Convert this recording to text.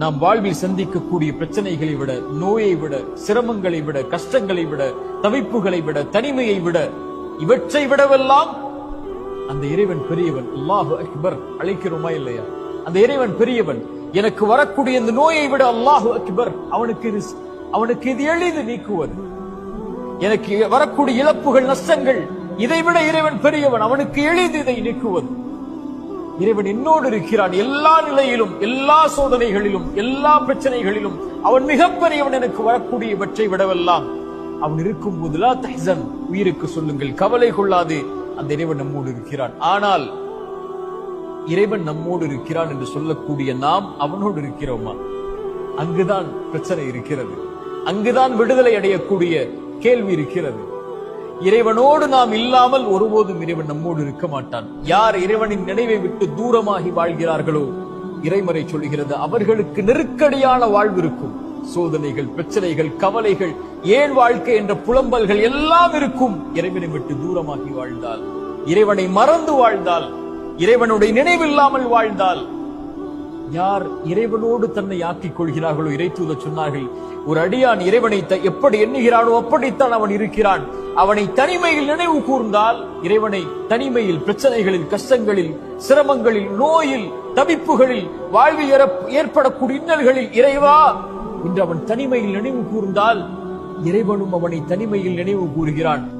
நாம் வாழ்வில் சந்திக்கக்கூடிய பிரச்சனைகளை விட நோயை விட சிரமங்களை விட கஷ்டங்களை விட தவிப்புகளை விட தனிமையை விட இவற்றை விடவெல்லாம் அந்த இறைவன் பெரியவன் அல்லாஹு அக்பர் அழைக்கிறோமா இல்லையா? அந்த இறைவன் பெரியவன் எனக்கு வரக்கூடிய இந்த நோயை விட அல்லாஹு அக்பர் அவனுக்கு இது அவனுக்கு இது எளிது நீக்குவது. எனக்கு வரக்கூடிய இழப்புகள் நஷ்டங்கள் இதை விட இறைவன் பெரியவன் அவனுக்கு எளிது இதை நீக்குவது. இறைவன் என்னோடு இருக்கிறான். எல்லா நிலையிலும் எல்லா சோதனைகளிலும் எல்லா பிரச்சனைகளிலும் அவன் மிகப்பெரியவன் எனக்கு வரக்கூடியவற்றை விடவெல்லாம் அவன் இருக்கும் போதுலா தஹன் உயிருக்கு சொல்லுங்கள் கவலை கொள்ளாது அந்த இறைவன் நம்மோடு இருக்கிறான். ஆனால் இறைவன் நம்மோடு இருக்கிறான் என்று சொல்லக்கூடிய நாம் அவனோடு இருக்கிறோமா? அங்குதான் பிரச்சனை இருக்கிறது. அங்குதான் விடுதலை அடையக்கூடிய கேள்வி இருக்கிறது. இறைவனோடு நாம் இல்லாமல் ஒருபோதும் இறைவன் நம்மோடு இருக்க மாட்டான். யார் இறைவனின் நினைவை விட்டு தூரமாகி வாழ்கிறார்களோ இறைமறை சொல்கிறது அவர்களுக்கு நெருக்கடியான வாழ்வு இருக்கும். சோதனைகள் பிரச்சனைகள் கவலைகள் ஏன் வாழ்க்கை என்ற புலம்பல்கள் எல்லாம் இருக்கும். இறைவனை விட்டு தூரமாகி வாழ்ந்தால் இறைவனை மறந்து வாழ்ந்தால் இறைவனுடைய நினைவில்லாமல் வாழ்ந்தால் யார் இறைவனோடு தன்னை ஆக்கிக் கொள்கிறார்களோ இறை தூத சொன்னார்கள் ஒரு அடியான் இறைவனை எப்படி எண்ணுகிறானோ அப்படித்தான் அவன் இருக்கிறான். அவனை தனிமையில் நினைவு கூர்ந்தால் இறைவனை தனிமையில் பிரச்சனைகளில் கஷ்டங்களில் சிரமங்களில் நோயில் தவிப்புகளில் வாழ்வில் ஏற- ஏற்படக்கூடிய இன்னல்களில் இறைவா என்று அவன் தனிமையில் நினைவு கூர்ந்தால் இறைவனும் அவனை தனிமையில் நினைவு கூறுகிறான்.